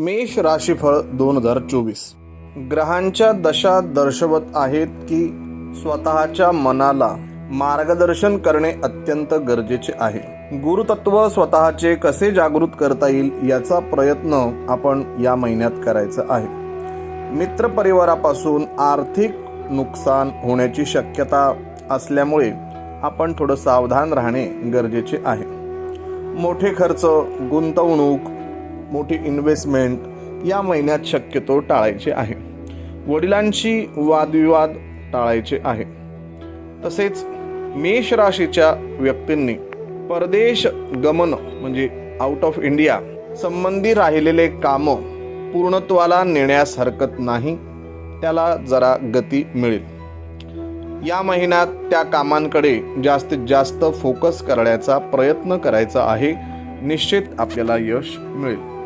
मेष राशीफळ दोन हजार चोवीस. ग्रहांच्या दशा दर्शवत आहेत की स्वतःच्या मनाला मार्गदर्शन करणे अत्यंत गरजेचे आहे. गुरुतत्व स्वतःचे कसे जागृत करता येईल याचा प्रयत्न आपण या महिन्यात करायचा आहे. मित्रपरिवारापासून आर्थिक नुकसान होण्याची शक्यता असल्यामुळे आपण थोडं सावधान राहणे गरजेचे आहे. मोठे खर्च गुंतवणूक मोठी इन्व्हेस्टमेंट या महिन्यात शक्यतो टाळायचे आहे. वडिलांशी वादविवाद टाळायचे आहे. तसेच मेष राशीच्या व्यक्तींनी परदेश गमन म्हणजे आउट ऑफ इंडिया संबंधी राहिलेले कामं पूर्णत्वाला नेण्यास हरकत नाही त्याला जरा गती मिळेल. या महिन्यात त्या कामांकडे जास्तीत जास्त फोकस करण्याचा प्रयत्न करायचा आहे निश्चित आपल्याला यश मिळेल.